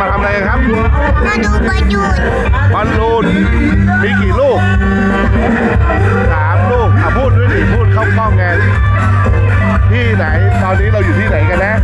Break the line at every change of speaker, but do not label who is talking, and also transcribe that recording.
มาทำอะไรกันครับ
มาดูบอลลูน
บอลลูนมีกี่ลูกสามลูกอะพูดด้วยดิพูดเข้ากล้องไงที่ไหน ตอนนี้เราอยู่ที่ไหนกันนะ